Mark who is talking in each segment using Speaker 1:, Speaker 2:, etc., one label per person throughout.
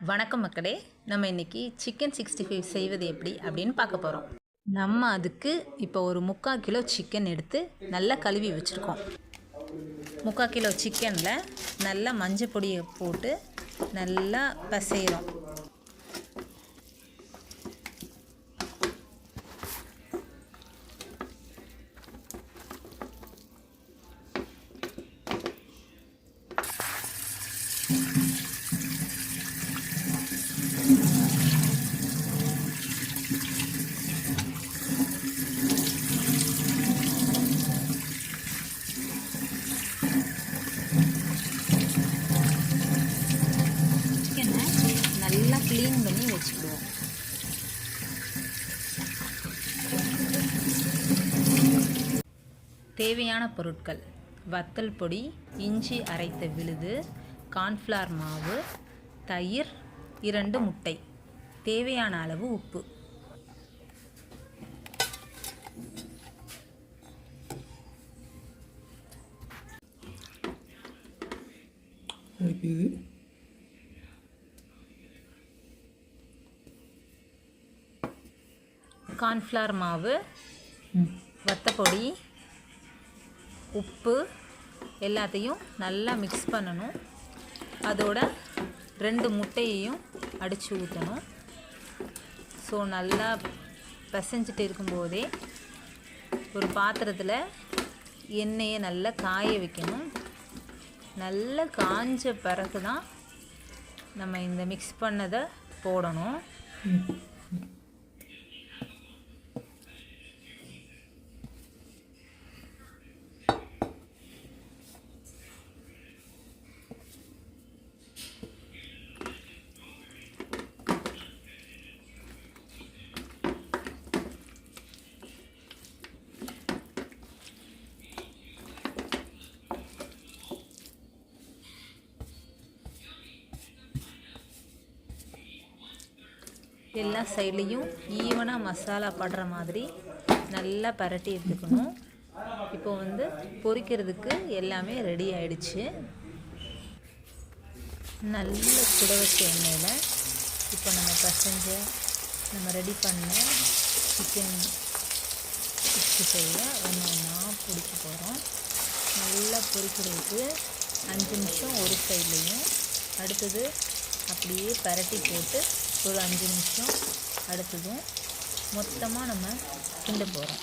Speaker 1: வணக்கம் மக்களே. நம்ம இன்றைக்கி சிக்கன் சிக்ஸ்டி ஃபைவ் செய்வது எப்படி அப்படின்னு பார்க்க போகிறோம் நம்ம அதுக்கு இப்போ ஒரு முக்கால் கிலோ சிக்கன் எடுத்து நல்லா கழுவி வச்சுருக்கோம். முக்கால் கிலோ சிக்கனில் நல்லா மஞ்சள் பொடியை போட்டு நல்லா பசைகிறோம் சிக்கனை நல்லா க்ளீன் பண்ணி வச்சுக்கிடுவோம். தேவையான பொருட்கள். வத்தல் பொடி இஞ்சி அரைத்த விழுது கார்ன்ஃப்ளவர் மாவு தயிர் இரண்டு முட்டை. தேவையான அளவு உப்பு.
Speaker 2: இருக்குது
Speaker 1: கார்ன்ஃப்ளவர் மாவு வத்தப்பொடி உப்பு எல்லாத்தையும் நல்லா மிக்ஸ் பண்ணணும். அதோட ரெண்டு முட்டையையும் அடித்து ஊற்றணும் ஸோ நல்லா பிசைஞ்சிட்டு இருக்கும்போதே ஒரு பாத்திரத்தில் எண்ணெயை நல்லா காய வைக்கணும். நல்லா காஞ்ச பிறகு தான் நம்ம இந்த மிக்ஸ் பண்ணதை போடணும். எல்லா சைட்லேயும் ஈவனாக மசாலா படுற மாதிரி நல்லா பரட்டி எடுத்துக்கணும். இப்போ வந்து பொரிக்கிறதுக்கு எல்லாமே ரெடி ஆயிடுச்சு. நல்ல சுட வச்ச எண்ணெயில் இப்போ நம்ம பசஞ்ச நம்ம ரெடி பண்ண சிக்கன் சிக்ஸ்டி ஃபைவை ஒன்று ஒன்றா பிடிக்க போகிறோம் நல்லா பொரிக்கிறதுக்கு அஞ்சு நிமிஷம் ஒரு சைட்லேயும் அடுத்தது அப்படியே பரட்டி போட்டு ஒரு அஞ்சு நிமிஷம் அடுத்ததும் மொத்தமாக நம்ம கிண்ட போகிறோம்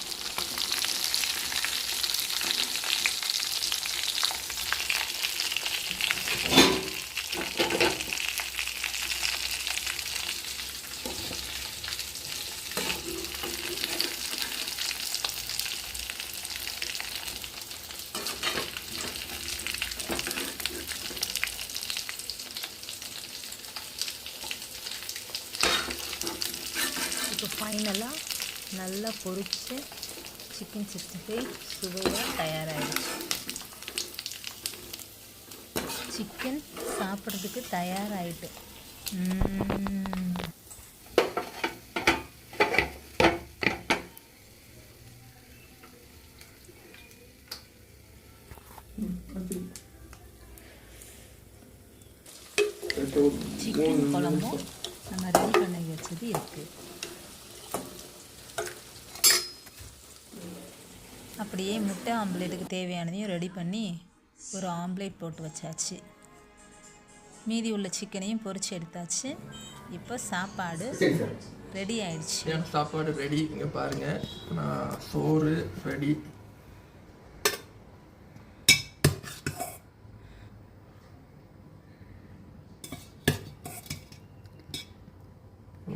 Speaker 1: இப்போ ஃபைனலாக நல்லா பொரிச்சு சிக்கன் சிக்ஸ்டி ஃபைவ் சுவையாக தயாராகிடுச்சு சிக்கன் சாப்பிட்றதுக்கு தயாராகிட்டு சிக்கன் குழம்பும். நம்ம ரெடி பண்ணி வச்சது இருக்குது அப்படியே முட்டை ஆம்லேட்டுக்கு தேவையானதையும் ரெடி பண்ணி ஒரு ஆம்லேட் போட்டு வச்சாச்சு. மீதி உள்ள சிக்கனையும் பொறிச்சு எடுத்தாச்சு. இப்போ சாப்பாடு ரெடி ஆயிடுச்சு.
Speaker 2: சாப்பாடு ரெடி? இங்கே பாருங்க. நான் சோறு ரெடி.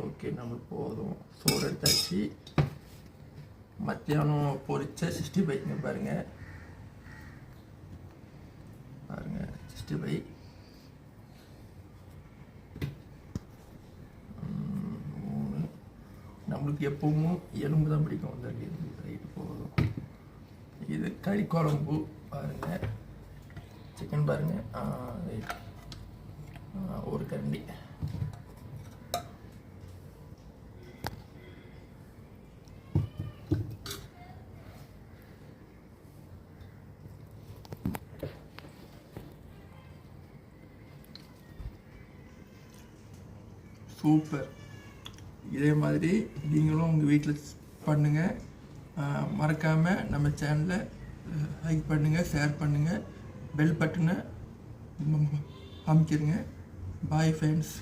Speaker 2: ஓகே நம்மளுக்கு போதும். சோறு எடுத்தாச்சு. மத்தியானம் பொரிச்ச சிக்ஸ்டி ஃபைவ் பாருங்கள் பாருங்க. பாருங்க சிக்ஸ்டி ஃபைவ். மூணு. நம்மளுக்கு எப்பவும் எலும்பு தான் பிடிக்கும். அந்த எலும்பு ரைட்டு போதும். இது கறி குழம்பு பாருங்க. சிக்கன் பாருங்க ரைட். ஒரு கரண்டி. சூப்பர். இதே மாதிரி நீங்களும் உங்கள் வீட்டில் பண்ணுங்கள் மறக்காமல் நம்ம சேனலை லைக் பண்ணுங்கள் ஷேர் பண்ணுங்கள் பெல் பட்டனை அமைக்கிருங்க பாய் ஃப்ரெண்ட்ஸ்